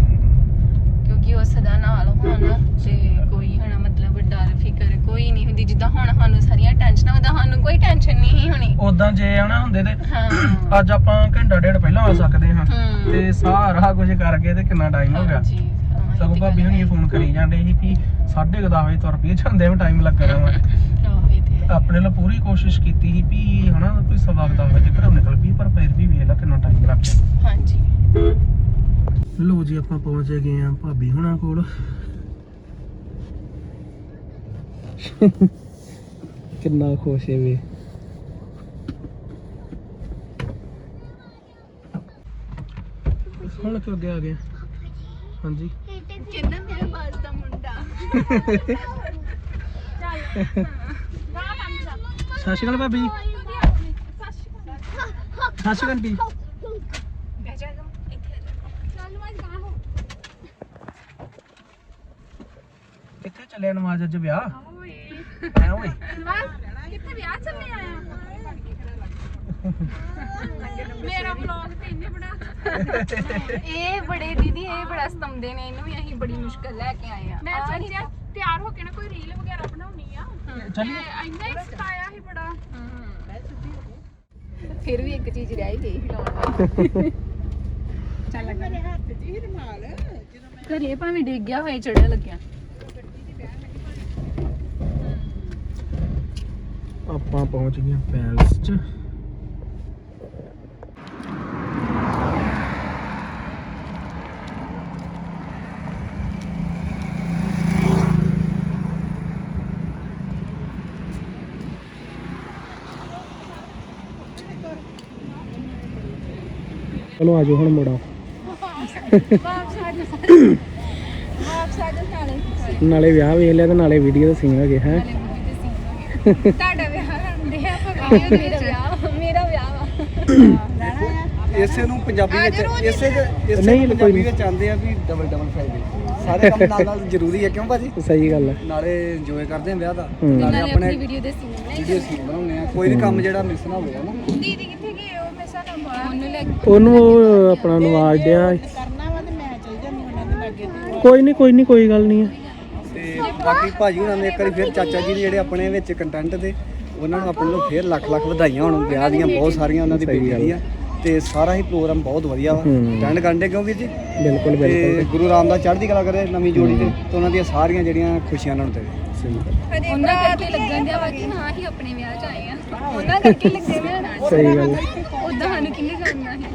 Speaker 2: ਕਿਉਂਕਿ ਉਹ ਸਦਾ ਨਾਲ ਹੋਣ। ਤੇ ਕੋਈ ਹਨਾ ਮਤਲਬ ਡਰ ਫਿਕਰ ਕੋਈ ਨਹੀਂ ਹੁੰਦੀ। ਜਿੱਦਾਂ ਹੁਣ ਸਾਨੂੰ ਸਾਰੀਆਂ ਟੈਨਸ਼ਨਾਂ ਉਹਦਾ ਸਾਨੂੰ ਕੋਈ ਟੈਨਸ਼ਨ ਨਹੀਂ ਹੋਣੀ।
Speaker 1: ਉਦਾਂ ਜੇ ਆਣਾ ਹੁੰਦੇ ਤੇ
Speaker 2: ਹਾਂ।
Speaker 1: ਅੱਜ ਆਪਾਂ ਘੰਟਾ ਡੇਢ ਪਹਿਲਾਂ ਆ ਸਕਦੇ ਹਾਂ। ਤੇ ਸਾਰਾ ਕੁਝ ਕਰਕੇ ਤੇ ਕਿੰਨਾ ਟਾਈਮ ਹੋ ਗਿਆ।
Speaker 2: ਹਾਂਜੀ, ਹਾਂ, ਇਹ
Speaker 1: ਸਗੋਂ
Speaker 2: ਤੇ
Speaker 1: ਭਾਬੀ
Speaker 2: ਗੱਲ
Speaker 1: ਹੁਣੀ ਫੋਨ ਕਰੀ ਜਾਂਦੇ ਸੀ ਕਿ 10:30 ਵਜੇ ਤੁਰ ਪਈ ਜਾਂਦੇ ਵੀ ਟਾਈਮ ਲੱਗਣਾ ਵਾ।
Speaker 2: ਆਹੋ, ਇਹ ਤੇ ਹੈ।
Speaker 1: ਆਪਣੇ ਲਈ ਪੂਰੀ ਕੋਸ਼ਿਸ਼ ਕੀਤੀ ਸੀ ਵੀ ਹਨਾ ਕੋਈ ਸਵਾ ਕੁ ਦਸ ਵਜੇ ਘਰੋਂ ਨਿਕਲ ਪਈ ਪਰ ਫਿਰ ਵੀ ਵੇਖ ਲਾ ਕਿੰਨਾ ਟਾਈਮ ਲੱਗ ਗਿਆ
Speaker 2: ਹਾਂਜੀ।
Speaker 1: ਲੋ ਜੀ ਆਪਾਂ ਪਹੁੰਚ ਗਏ ਆ ਭਾਬੀ ਹੁਣਾਂ ਕੋਲ। ਕਿੰਨਾ ਖੁਸ਼ ਹੈ ਵੇ। ਹੁਣ ਕਿਉਂ ਅੱਗੇ ਆ ਗਏ? ਹਾਂਜੀ।
Speaker 2: ਕਹਿੰਦਾ ਮੇਰੇ ਬਾਸ ਦਾ ਮੁੰਡਾ।
Speaker 1: ਸਤਿ ਸ਼੍ਰੀ ਅਕਾਲ ਭਾਬੀ। ਸਤਿ ਸ਼੍ਰੀ ਅਕਾਲ। ਆਂਟੀ। ਕਿੱਥੇ ਚੱਲਿਆ ਨਵਾਜ਼ ਅੱਜ ਵਿਆਹ? ਹੈ ਓਏ?
Speaker 3: ਕਿੱਥੇ ਵਿਆਹ ਚੱਲੇ ਆਇਆ ਮੇਰਾ ਵਲੌਗ ਤੇ ਇੰਨੇ ਬੜਾ
Speaker 2: ਇਹ ਬੜੇ ਦੀਦੀ ਇਹ ਬੜਾ ਸਤੰਦੇ ਨੇ ਇਹਨੂੰ ਵੀ ਅਸੀਂ ਬੜੀ ਮੁਸ਼ਕਲ ਲੈ ਕੇ ਆਏ ਆ।
Speaker 3: ਮੈਂ ਸੋਚਿਆ ਤਿਆਰ ਹੋ ਕੇ ਨਾ ਕੋਈ ਰੀਲ ਵਗੈਰਾ ਬਣਾਉਣੀ ਆ।
Speaker 1: ਚੱਲੀਏ।
Speaker 3: ਇੰਨਾ ਹੀ ਸਤਾਇਆ ਸੀ ਬੜਾ।
Speaker 2: ਫਿਰ ਵੀ ਇੱਕ ਚੀਜ਼ ਰਹਿ ਹੀ ਵਾਲੀ ਘਰੇ ਭਾਵੇਂ ਡਿੱਗ ਗਿਆ ਹੋਏ ਚੜਿਆ ਲੱਗਿਆ।
Speaker 1: ਆਪਾਂ ਪਹੁੰਚ ਗਏ ਪੈਲਸ 'ਚ। ਚਲੋ ਆਜੋ ਹੁਣ ਮੁੜਾ
Speaker 2: ਵਾਪਸ ਆ ਜਾ ਵਾਪਸ ਆ ਜਾ ਨਾਲੇ
Speaker 1: ਨਾਲੇ ਵਿਆਹ ਵੇਖ ਲਿਆ ਤੇ ਨਾਲੇ ਵੀਡੀਓ ਦਾ ਸੀਨ ਹੋ? ਗਿਆ ਹੈ
Speaker 2: ਤੁਹਾਡਾ ਵਿਆਹ ਹੁੰਦੇ ਆ ਪਰ ਮੇਰਾ ਵਿਆਹ। ਮੇਰਾ ਵਿਆਹ ਵਾ।
Speaker 4: ਇਸੇ ਨੂੰ ਪੰਜਾਬੀ ਵਿੱਚ ਇਸੇ ਇਸੇ
Speaker 1: ਨਹੀਂ,
Speaker 4: ਨੂੰ
Speaker 1: ਕੋਈ
Speaker 4: ਪੰਜਾਬੀ। ਵਿੱਚ ਆਂਦੇ ਆ ਵੀ ਡਬਲ ਡਬਲ ਫਾਇਦੇ ਸਾਰੇ ਕੰਮ ਨਾਲ ਨਾਲ ਜ਼ਰੂਰੀ ਹੈ ਕਿਉਂ ਭਾਜੀ?
Speaker 1: ਸਹੀ ਗੱਲ ਹੈ
Speaker 4: ਨਾਲੇ ਇੰਜੋਏ ਕਰਦੇ ਆ ਵਿਆਹ ਦਾ। ਨਾਲੇ ਆਪਣੇ
Speaker 2: ਵੀਡੀਓ ਦੇ ਸੀਨ ਬਣਾਈ
Speaker 4: ਵੀਡੀਓ ਸੀ ਬਣਾਉਂਦੇ ਆ। ਕੋਈ ਵੀ ਕੰਮ ਜਿਹੜਾ ਮਿਸ ਨਾ ਹੋਵੇ ਨਾ?
Speaker 3: ਦੀਦੀ ਕਿੱਥੇ ਗਏ ਉਹ ਮੈਂ ਸਾਨੂੰ ਬਾਹਰ
Speaker 2: ਉਹਨੂੰ ਲੈ
Speaker 1: ਉਹਨੂੰ ਉਹ ਆਪਣਾ ਨਵਾਜ਼ ਡਿਆ
Speaker 5: ਕਰਨਾ ਵਾ ਤੇ ਮੈਂ ਚਲ ਜਾਂਦੀ ਉਹਨਾਂ ਦੇ ਲਾਗੇ ਤੇ
Speaker 1: ਕੋਈ ਨਹੀਂ ਕੋਈ ਨਹੀਂ ਕੋਈ ਗੱਲ ਨਹੀਂ ਹੈ
Speaker 4: ਤੇ ਬਾਕੀ ਭਾਜੀ ਹੁਣਾਂ ਨੇ ਇੱਕ ਵਾਰੀ ਫਿਰ ਚਾਚਾ ਜੀ ਨੇ ਜਿਹੜੇ ਆਪਣੇ ਵਿੱਚ ਕੰਟੈਂਟ ਦੇ ਉਹਨਾਂ ਨੂੰ ਆਪਣੇ ਨੂੰ ਫਿਰ ਲੱਖ ਲੱਖ ਵਧਾਈਆਂ ਹੋਣ ਵਿਆਹ ਦੀਆਂ ਬਹੁਤ ਸਾਰੀਆਂ ਉਹਨਾਂ ਦੀ ਬੇਟੀ
Speaker 1: ਗੱਲ।
Speaker 4: ਦੀਆਂ ਤੇ ਸਾਰਾ ਹੀ ਪ੍ਰੋਗਰਾਮ ਬਹੁਤ ਵਧੀਆ ਵਾ।
Speaker 1: ਹੂੰ।
Speaker 4: ਟੈਂਡ ਕਰਦੇ ਕਿਉਂ ਵੀਰ ਜੀ?
Speaker 1: ਬਿਲਕੁਲ
Speaker 4: ਤੇ
Speaker 1: ਬਿਲਕੁਲ।
Speaker 4: ਗੁਰੂ ਰਾਮਦਾਸ ਚੜ੍ਹਦੀ ਕਲਾ ਕਰੇ ਨਵੀਂ ਜੋੜੀ ਤੇ ਤੇ ਉਹਨਾਂ ਦੀਆਂ ਸਾਰੀਆਂ ਜਿਹੜੀਆਂ ਖੁਸ਼ੀਆਂ ਉਹਨਾਂ ਨੂੰ ਦੇਵੇ
Speaker 2: ਉਹਨਾਂ ਕਰਕੇ ਲੱਗਣ ਦਿਆ ਵਾ ਕਿ ਹਾਂ ਹੀ ਆਪਣੇ ਵਿਆਹ ਚ ਆਏ ਆ। ਉਹਨਾਂ ਕਰਕੇ ਲੱਗੇ ਵੇ ਨਾ।
Speaker 1: ਸਹੀ ਗੱਲ।
Speaker 2: ਉਦਾਂ ਸਾਨੂੰ ਕਿੰਨੇ ਕਰਨਾ ਸੀ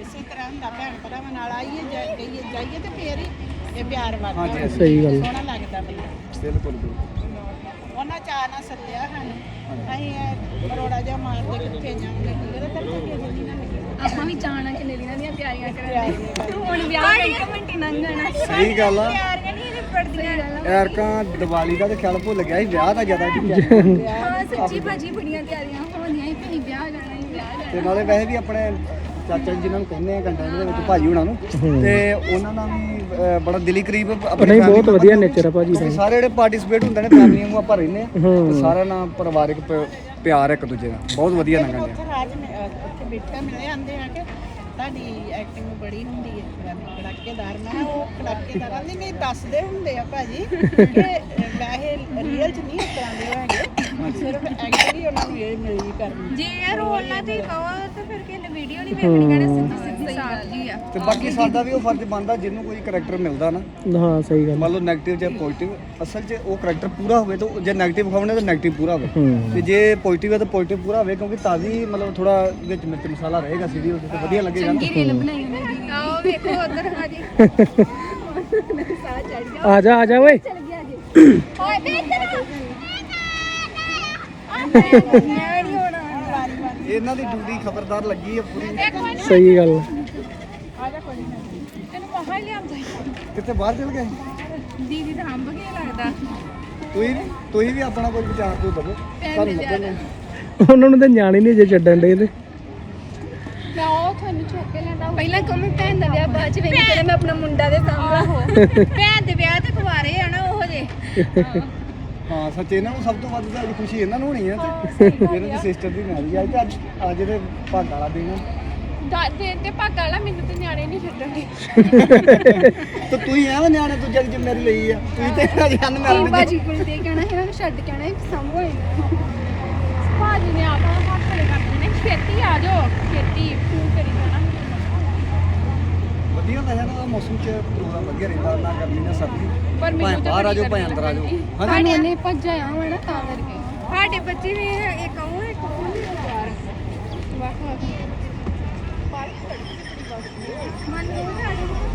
Speaker 5: ਇਸੇ ਤਰ੍ਹਾਂ ਹੁੰਦਾ ਭੈਣ ਭਰਾਵਾਂ ਨਾਲ ਆਈਏ ਜਾ- ਗਈਏ ਜਾਈਏ ਤੇ ਫੇਰ ਹੀ ਇਹ ਪਿਆਰ ਵੱਧਦਾ
Speaker 4: ਹਾਂਜੀ,
Speaker 5: ਵਾ।
Speaker 1: ਸਹੀ ਗੱਲ।
Speaker 5: ਸੋਹਣਾ ਲੱਗਦਾ ਬੰਦਾ।
Speaker 4: ਬਿਲਕੁਲ ਬਿਲਕੁਲ।
Speaker 5: ਉਹਨਾਂ ਚਾਹ ਨਾਲ ਸੱਦਿਆ ਸਾਨੂੰ। ਅਸੀਂ ਇਹ ਬਰੋੜਾ ਜਿਹਾ ਮਾਰਦੇ ਕਿੱਥੇ ਜਾਵਾਂਗੇ? ਕਿਹੜੇ ਤੱਕ ਕੇ ਜਲਦੀ ਨਾ ਲੱਗੇ
Speaker 2: ਆਪਾਂ ਵੀ ਜਾਣਾ ਕਿ ਲੀਆਂ ਦੀਆਂ ਤਿਆਰੀਆਂ ਕਰਨ ਹੁਣ ਵਿਆਹ ਮਿੰਟ ਮਿੰਟ ਲੰਘ ਜਾਣਾ।
Speaker 4: ਸਹੀ ਗੱਲ ਆ।
Speaker 2: ਤਿਆਰੀਆਂ ਨਹੀਂ ਇਹ ਪੜਦੀਆਂ
Speaker 4: ਐਰਕਾਂ ਦੀਵਾਲੀ ਦਾ ਤੇ ਖਿਆਲ ਭੁੱਲ ਗਿਆ ਸੀ ਵਿਆਹ ਦਾ ਜ਼ਿਆਦਾ ਟਿਕਿਆ
Speaker 2: ਹਾਂ ਸੱਚੀ ਭਾਜੀ ਬੜੀਆਂ ਤਿਆਰੀਆਂ ਹੋਣੀਆਂ ਸੀ ਵੀ ਵਿਆਹ ਜਾਣਾ ਹੀ ਵਿਆਹ ਜਾਣਾ।
Speaker 4: ਤੇ ਨਾਲੇ ਵੈਸੇ ਵੀ ਆਪਣੇ ਚਾਚਾ ਜੀ ਨੂੰ ਕਹਿੰਦੇ ਆ ਕੰਟੈਂਟ ਦੇ ਵਿੱਚ ਭਾਜੀ ਹੁਣਾਂ ਨੂੰ। ਤੇ ਉਹਨਾਂ ਨਾਲ ਵੀ ਅਹ, ਬੜਾ ਦਿਲੀ ਕਰੀਬ ਆਪਣੀ
Speaker 1: ਨਹੀਂ ਬਹੁਤ ਵਧੀਆ ਨੇਚਰ ਆ ਭਾਜੀ ਦਾ।
Speaker 4: ਸਾਰੇ ਜਿਹੜੇ ਪਾਰਟਿਸਿਪੇਟ ਹੁੰਦੇ ਨੇ ਫੈਮਲੀਆਂ ਨੂੰ ਆਪਾਂ ਰਹਿੰਦੇ ਆ।
Speaker 1: ਹੂੰ।
Speaker 4: ਤੇ ਸਾਰਿਆਂ ਨਾਲ ਪਰਿਵਾਰਿਕ ਪ- ਪਿਆਰ ਇੱਕ ਦੂਜੇ ਦਾ ਬਹੁਤ ਵਧੀਆ ਲੰਘਣ
Speaker 5: ਉੱਥੇ ਰਾਜ ਮੇ- ਅਹ ਉੱਥੇ ਬੈਠਾ ਮਿਲੇ ਆਂਦੇ ਆ ਕਿ ਤੁਹਾਡੀ ਐਕਟਿੰਗ ਬੜੀ ਹੁੰਦੀ ਹੈ। ਕੜਾ- ਕੜਾਕੇਦਾਰ। ਮੈਂ ਕਿਹਾ ਉਹ ਕੜਾਕੇਦਾਰ ਨਹੀਂ ਨਹੀਂ ਦੱਸਦੇ ਹੁੰਦੇ ਆ ਭਾਜੀ ਕਿ ਵੈਸੇ ਰੀਅਲ ਚ ਨਹੀਂ ਇਸ ਤਰ੍ਹਾਂ ਦੇ ਹੈਗੇ। ਸਿਰਫ ਐਕਟਿੰਗ ਹੀ ਉਹਨਾਂ ਨੂੰ ਇਹ ਮਿਲੀ ਕਰਨੀ।
Speaker 3: ਜੇ ਇਹ ਰੋਲ ਨਾ ਤੇ ਕਹੋ ਤੇ
Speaker 4: ਬਾਕੀ ਸਾਡਾ ਵੀ ਉਹ ਫਰਜ਼ ਬਣਦਾ ਜਿਹਨੂੰ ਕੋਈ ਕੈਰੈਕਟਰ ਮਿਲਦਾ ਨਾ।
Speaker 1: ਹਾਂ ਸਹੀ ਗੱਲ।
Speaker 4: ਮੰਨ ਲਓ 네ਗੇਟਿਵ ਜਾਂ ਪੋਜ਼ਿਟਿਵ ਅਸਲ 'ਚ ਉਹ ਕੈਰੈਕਟਰ ਪੂਰਾ ਹੋਵੇ ਤਾਂ ਜੇ 네ਗੇਟਿਵ ਵਿਖਾਉਣਾ ਤਾਂ 네ਗੇਟਿਵ ਪੂਰਾ ਹੋਵੇ। ਤੇ ਜੇ ਪੋਜ਼ਿਟਿਵ ਹੈ ਤਾਂ ਪੋਜ਼ਿਟਿਵ ਪੂਰਾ ਹੋਵੇ ਕਿਉਂਕਿ ਤਾਜ਼ੀ ਮਤਲਬ ਥੋੜਾ ਵਿੱਚ ਮਿਰਚ ਮਸਾਲਾ ਰਹੇਗਾ ਸੀਰੀਅਲ ਤੇ ਤਾਂ ਵਧੀਆ ਲੱਗੇਗਾ
Speaker 2: ਚੰਗੀ ਰੀਲ ਬਣਾਈ ਉਹਨੇ
Speaker 3: ਆਓ ਵੇਖੋ ਉਧਰ ਆ ਜੀ।
Speaker 1: ਆ ਜਾ ਆ ਜਾ ਓਏ।
Speaker 2: ਚਲ ਗਿਆ ਜੀ।
Speaker 3: ਓਏ
Speaker 2: ਬੇਤਰ ਆ ਮੈਂ
Speaker 4: ਇਹਨਾਂ ਦੀ ਡਿਊਟੀ ਖਬਰਦਾਰ ਲੱਗੀ ਹੈ ਪੂਰੀ।
Speaker 1: ਸਹੀ ਗੱਲ। ਹੈ।
Speaker 3: ਤੈਨੂੰ ਮਹਾ ਹੀ ਲਿਆਂਦਾ
Speaker 4: ਕਿੱਥੇ ਬਾਹਰ ਚਲ ਗਏ?
Speaker 3: ਦੀਦੀ ਤਾਂ ਹੰਬ ਗਿਆ ਲੱਗਦਾ?
Speaker 4: ਤੁਸੀਂ ਵੀ ਤੁਸੀਂ ਵੀ ਆਪਣਾ ਕੋਈ ਵਿਚਾਰ ਤੋਂ ਦਵੋ। ਤੁਹਾਨੂੰ ਲੱਗਣ
Speaker 1: ਉਹਨਾਂ ਨੂੰ ਤਾਂ ਜਾਣ ਹੀ ਨਹੀਂ ਜੇ ਛੱਡਣ ਦੇ ਤੇ
Speaker 3: ਮੈਂ ਉਹ ਤੁਹਾਨੂੰ ਚੁੱਕ ਕੇ ਲੈਂਦਾ
Speaker 2: ਪਹਿਲਾਂ ਕਮੇ ਭੈਣ ਦਾ ਵਿਆਹ ਬਾਅਦ ਚ ਵੇਖ ਪਹਿਲਾਂ ਮੈਂ ਆਪਣਾ ਮੁੰਡਾ ਦੇ ਸਾਹਮਣੇ।
Speaker 3: ਭੈਣ ਦੇ ਵਿਆਹ ਤੇ ਕੁਵਾਰੇ ਆ ਨਾ ਉਹ ਜੇ
Speaker 4: ਸੱਚ ਇਹਨਾਂ ਨੂੰ ਸਭ ਤੋਂ ਵੱਧ ਤਾਂ ਖੁਸ਼ੀ ਇਹਨਾਂ ਨੂੰ ਹੋਣੀ ਹੈ ਤੇ ਇਹਨਾਂ ਦੀ ਸਿਸਟਰ ਦੀ ਮੈਰਿਜ ਆ ਤੇ ਅੱਜ ਅੱਜ ਦੇ ਭਾਗ ਵਾਲਾ ਦਿਨ ਆ।
Speaker 3: ਦਾਦੇ ਤੇ ਭਾਗਾ ਵਾਲਾ ਮੈਨੂੰ ਤੇ ਨਿਆਣੇ ਨਹੀਂ ਛੱਡਣਗੇ।
Speaker 4: ਤੇ ਤੁਸੀਂ ਐਵੇਂ ਨਿਆਣੇ ਤੋਂ ਜਗ ਜ਼ਿੰਮੇਵਾਰੀ ਲਈ ਆ। ਤੁਸੀਂ ਤੇ ਅਜੇ
Speaker 2: ਕੀ
Speaker 4: ਅਨਮੈਰਿਡ
Speaker 2: ਭਾਜੀ ਕੋਲ ਤੇ ਕਹਿਣਾ ਇਹਨਾਂ ਨੂੰ ਛੱਡ ਕੇ ਆਣਾ ਸੰਭੋ
Speaker 3: ਭਾਜੀ ਨੇ ਆਪਣਾ ਹੱਥ ਖੜੇ ਕਰ ਦੇਣੇ ਛੇਤੀ ਆ ਜਾਓ ਛੇਤੀ ਫੋਨ ਕਰੀ ਜਾਣਾ।
Speaker 4: ਵਧੀਆ ਹੁੰਦਾ ਹੈ ਨਾ ਮੌਸਮ 'ਚ ਪ੍ਰੋਗਰਾਮ ਵਧੀਆ ਰਹਿੰਦਾ ਨਾ ਗਰਮੀ ਨਾ ਸਰਦੀ।
Speaker 3: ਪਰ ਮੈਨੂੰ ਤਾਂ
Speaker 4: ਬਾਹਰ ਆ ਜਾਓ ਭਾਵੇਂ ਅੰਦਰ ਆ ਜਾਓ।
Speaker 3: ਲੱਗਦੀ।
Speaker 4: ਹਾਂਜੀ।
Speaker 2: ਸਾਡੇ ਉਹਨੇ ਭੱਜਾ ਆ ਹੋਣਾ ਤਾਂ ਕਰਕੇ।
Speaker 3: ਸਾਡੇ ਬੱਚੇ ਵੀ ਇਹ- ਇੱਕ ਉਹ ਇੱਕ ਉਹ ਵੀ ਬਾਹਰ। ਵਾਹ ਵਾਹ ਮਨ ਨੂੰ ਆ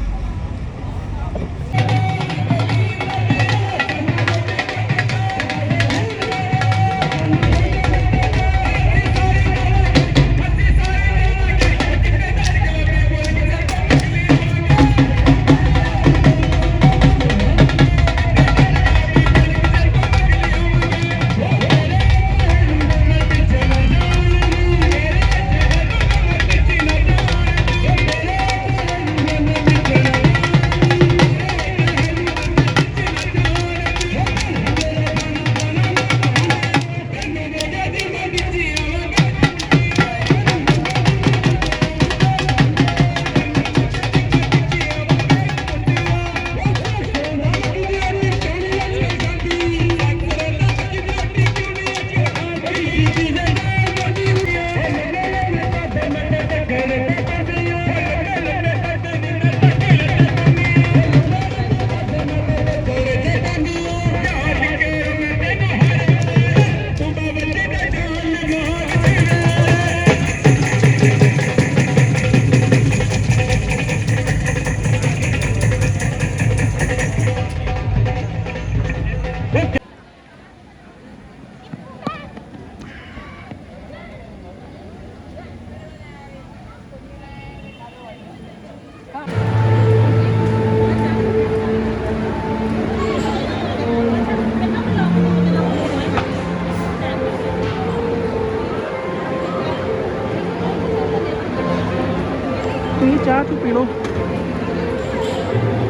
Speaker 3: Thank you.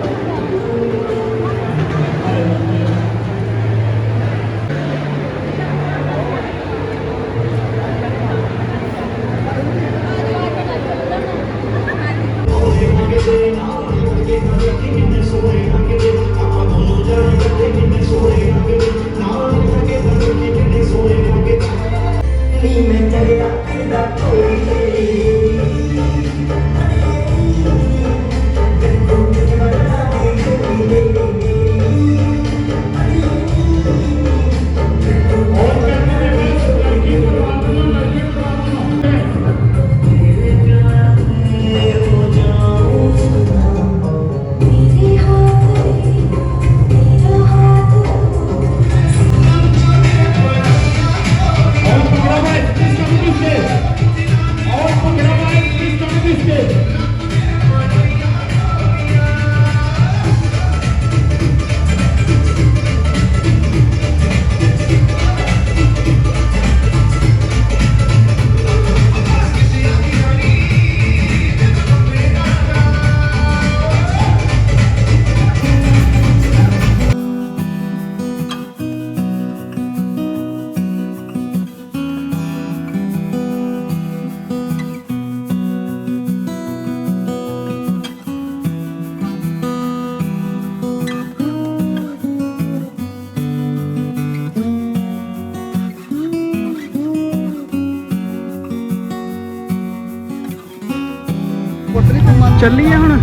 Speaker 3: ਜਾਓ
Speaker 1: ਚੱਲੀਏ ਹੁਣ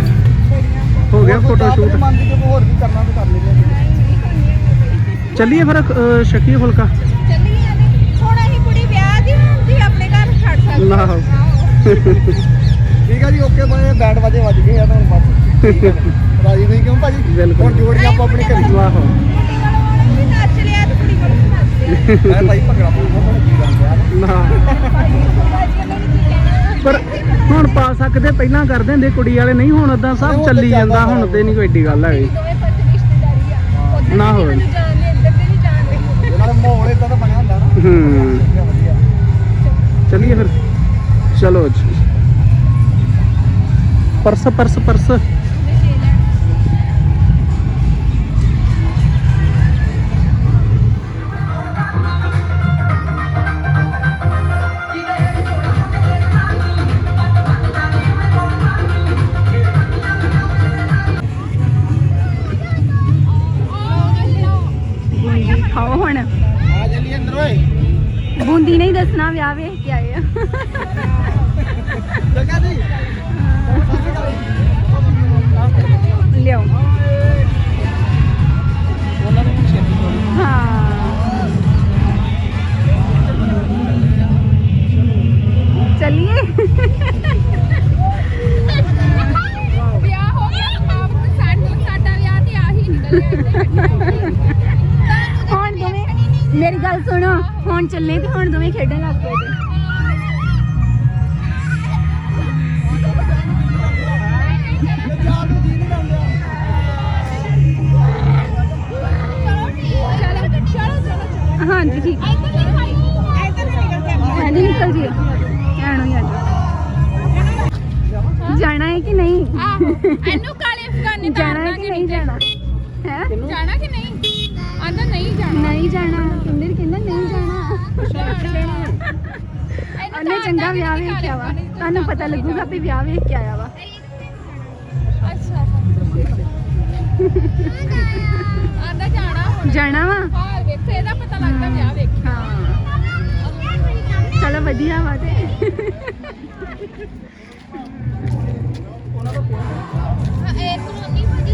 Speaker 1: ਹੋ ਗਿਆ ਫੋਟੋ ਸ਼ੂਟ
Speaker 4: ਮਨ ਦੀ ਕੋਈ ਹੋਰ ਵੀ ਕਰਨਾ ਤੇ ਕਰ ਲੈਂਦੇ ਆ
Speaker 1: ਚੱਲੀਏ ਫਿਰ ਛਕੀਏ ਫੁਲਕਾ
Speaker 3: ਚੱਲੀਏ ਨੇ ਹੁਣ ਅਸੀਂ ਕੁੜੀ ਵਿਆਹ ਦੀ ਹੁੰਦੀ ਆਪਣੇ ਘਰ ਛੱਡ ਸਕਦੇ
Speaker 1: ਨਾ
Speaker 4: ਠੀਕ ਆ ਜੀ ਓਕੇ ਬਾਏ ਬੈਟ ਵਜੇ ਵੱਜ ਗਏ ਆ ਤੁਹਾਨੂੰ ਬਸ ਠੀਕ ਆ। ਰਾਜੀ ਨਹੀਂ ਕਿਉਂ ਭਾਜੀ
Speaker 1: ਬਿਲਕੁਲ।
Speaker 4: ਹੁਣ ਜੋੜੀਆਂ ਆਪਾਂ ਆਪਣੇ ਘਰੇ
Speaker 1: ਆਹੋ
Speaker 3: ਕੁੜੀ ਕੋਲ ਵੀ ਨੱਚ ਲਿਆ ਤੇ ਕੁੜੀ ਕੋਲ ਵੀ ਨੱਚ ਲਿਆ
Speaker 4: ਮੈਂ ਭਾਈ ਭੰਗੜਾ ਪਾਉਂਦਾ ਬੜਾ ਜੀ ਕਰਦਾ
Speaker 1: ਨਾ ਪਰ ਹੁਣ ਪਾ ਸਕਦੇ ਪਹਿਲਾਂ ਕਰਦੇ ਹੁੰਦੇ ਕੁੜੀ ਵਾਲੇ ਨਹੀਂ ਹੁਣ ਉਦਾਂ ਸਭ ਚੱਲੀ ਜਾਂਦਾ ਹੁਣ ਤੇ ਨਹੀਂ ਕੋਈ ਏਡੀ ਗੱਲ ਹੈਗੀ।
Speaker 3: ਦੋਵੇਂ ਪਾਸੇ ਰਿਸ਼ਤੇਦਾਰੀ ਆ। ਉਧਰ
Speaker 1: ਨਾ ਹੋਵੇ।
Speaker 3: ਇੱਧਰ ਨਹੀਂ
Speaker 4: ਮਾਹੌਲ ਇਦਾਂ ਦਾ ਬਣਿਆ ਹੁੰਦਾ ਨਾ
Speaker 1: ਹੂੰ। ਚੱਲੀਏ ਫਿਰ। ਚਲੋ ਜੀ। ਪਰਸ ਪਰਸ ਪਰਸ।
Speaker 2: ਹੁਣ ਚੱਲੇ ਤੇ ਹੁਣ ਦੋਵੇਂ ਖੇਡਣ ਲੱਗ ਪਏ ਜੇ। ਹਾਂਜੀ ਠੀਕ। ਹਾਂਜੀ ਨਿਕਲ ਜੀ ਆਣੋ ਆਜੋ ਜਾਣਾ ਹੈ ਕਿ ਨਹੀਂ?
Speaker 3: ਆਹੋ ਇਹਨੂੰ ਕਾਲੇ ਅਫਗਾਨੀ
Speaker 2: ਜਾਣਾ ਹੈ ਕਿ ਨਹੀਂ ਜਾਣਾ? ਹੈ?
Speaker 3: ਜਾਣਾ ਕਿ ਨਹੀਂ? ਆਂਦਾ ਨਹੀਂ ਜਾਣਾ।
Speaker 2: ਨਹੀਂ ਜਾਣਾ। ਕਿੰਦਰ ਕਹਿੰਦਾ ਨਹੀਂ ਜਾਣਾ। ਉਹਨੇ ਚੰਗਾ ਵਿਆਹ ਵੇਖਿਆ ਵਾ। ਤੁਹਾਨੂੰ ਪਤਾ ਲੱਗੂਗਾ ਵੀ ਵਿਆਹ ਵੇਖ ਕੇ ਆਇਆ ਵਾ।
Speaker 3: ਅੱਛਾ ਆਂਦਾ ਜਾਣਾ ਹੁਣ।
Speaker 2: ਜਾਣਾ ਵਾ?
Speaker 3: ਹਾਲ ਵੇਖ ਇਹਦਾ ਪਤਾ ਲੱਗਦਾ ਵਿਆਹ ਵੇਖ
Speaker 2: ਹਾਂ। ਚਲੋ ਵਧੀਆ ਵਾ ਤੇ। ਉਹਨਾਂ ਦਾ ਇਹ ਕੋਲ ਨਹੀਂ ਹੁੰਦੀ